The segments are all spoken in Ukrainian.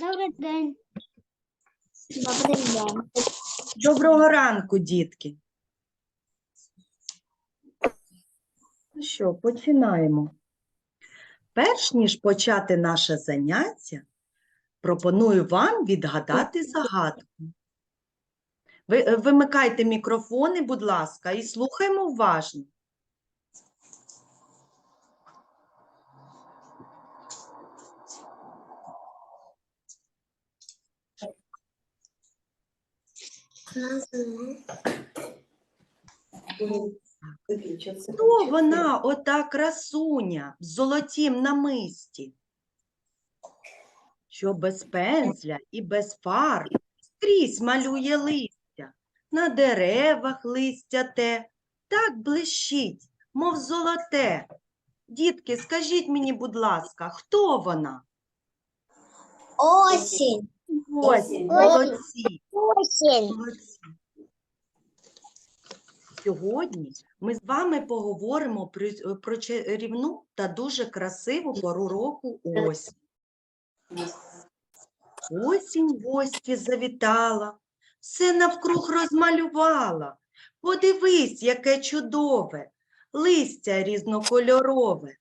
Добрий день. Добрий день. Доброго ранку, дітки. Ну що, починаємо. Перш ніж почати наше заняття, пропоную вам відгадати загадку. Ви, вимикайте мікрофони, будь ласка, і слухаймо уважно. Хто вона, ота красуня в золотім намисті? Що без пензля і без фарб скрізь малює листя, на деревах листя те, так блищить, мов золоте. Дітки, скажіть мені, будь ласка, хто вона? Осінь. Осінь. молодці. Молодці. Сьогодні ми з вами поговоримо про, про чарівну та дуже красиву пору року осінь. Осінь в гості завітала, все навкруг розмалювала. Подивись, яке чудове, листя різнокольорове.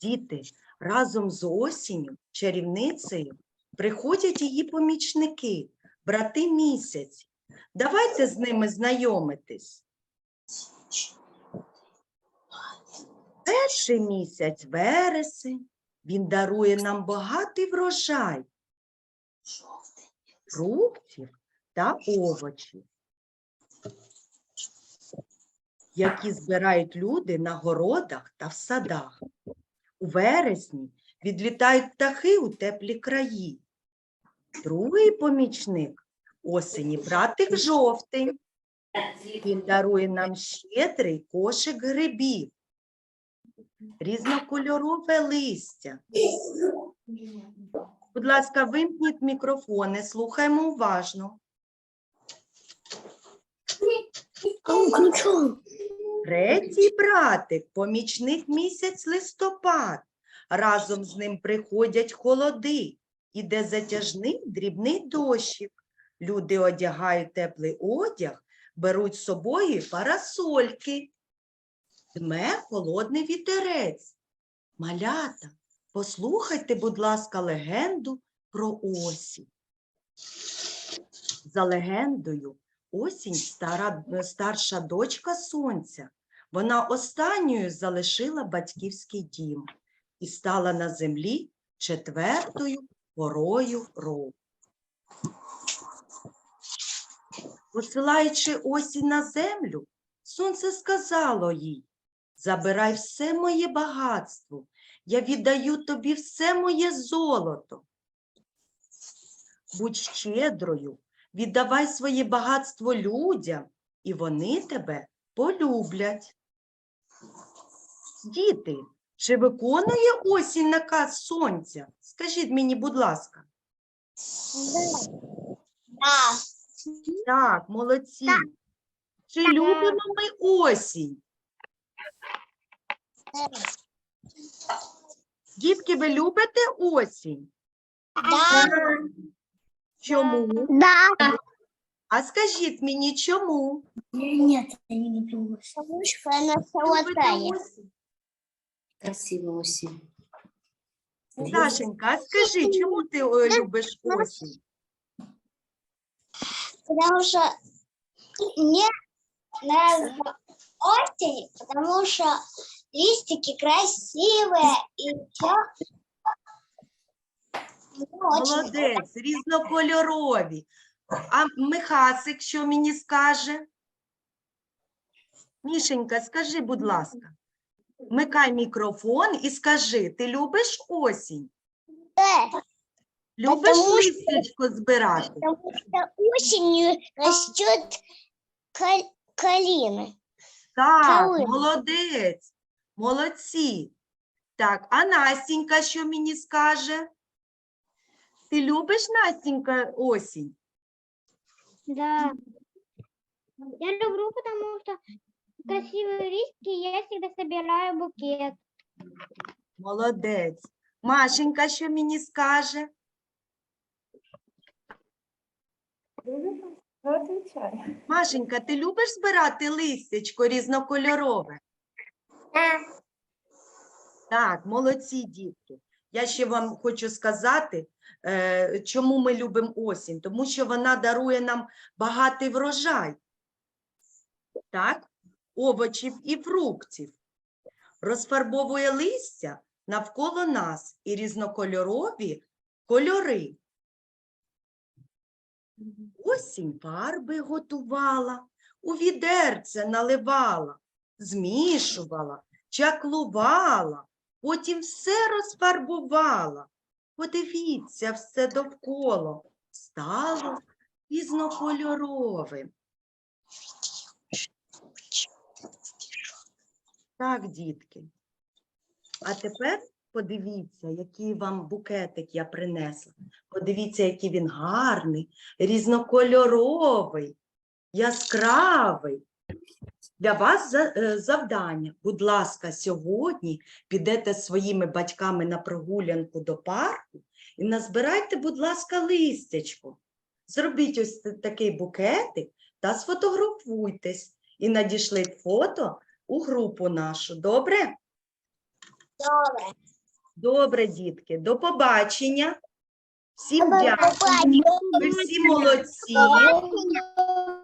Діти, разом з осінню, чарівницею, приходять її помічники, брати місяць. Давайте з ними знайомитись. Перший місяць вересень, він дарує нам багатий врожай фруктів та овочів, які збирають люди на городах та в садах. У вересні відлітають птахи у теплі краї. Другий помічник осені братик жовтий. Він дарує нам щедрий кошик грибів, різнокольорове листя. Будь ласка, вимкніть мікрофони, слухаємо уважно. Третій братик, помічник місяць листопад. Разом з ним приходять холоди, іде затяжний дрібний дощик. Люди одягають теплий одяг, беруть з собою парасольки. Дме холодний вітерець. Малята, послухайте, будь ласка, легенду про осінь. За легендою, осінь стара, старша дочка сонця. Вона останньою залишила батьківський дім і стала на землі четвертою порою року. Посилаючи осінь на землю, сонце сказало їй, забирай все моє багатство, я віддаю тобі все моє золото. Будь щедрою, віддавай своє багатство людям, і вони тебе полюблять. Діти, чи виконує осінь наказ сонця? Скажіть мені, будь ласка. Да. Так, молодці. Чи любимо ми осінь? Дітки, ви любите осінь? Да. Чому? Да. А скажіть мені, чому? Нет, я не люблю. Потому что она Любите осінь? Красиво осінь. Сашенька, а скажи, чому ти е, любиш осінь? Потому что мне нравится осень, потому что листики красивые и все. Молодець, різнокольорові. А Михасик що мені скаже? Мішенька, скажи, будь ласка. Вмикай мікрофон і скажи, ти любиш осінь? Любиш Потому що- листячко збирати? Потому что осенью растет кал- калина. Так, Калина. молодець, молодці. Так, а Настінька що мені скаже? Ти любиш, Настінька, осінь? Да. Я люблю, потому что красивые риски, я всегда собираю букет. Молодець. Машенька, що мені скаже? Машенька, ти любиш збирати листячко різнокольорове? Е. Так, молодці дітки. Я ще вам хочу сказати, е, чому ми любимо осінь, тому що вона дарує нам багатий врожай. Так? Овочів і фруктів, розфарбовує листя навколо нас і різнокольорові кольори. Осінь фарби готувала, у відерце наливала, змішувала, чаклувала, потім все розфарбувала. Подивіться, все довкола стало різнокольоровим. Так, дітки. А тепер подивіться, який вам букетик я принесла. Подивіться, який він гарний, різнокольоровий, яскравий. Для вас е, завдання. Будь ласка, сьогодні підете своїми батьками на прогулянку до парку і назбирайте, будь ласка, листячко. Зробіть ось такий букетик та сфотографуйтесь і надішліть фото у групу нашу. Добре? Добре. Добре, дітки. До побачення. Всім дякую. Ви всі молодці. Побачення.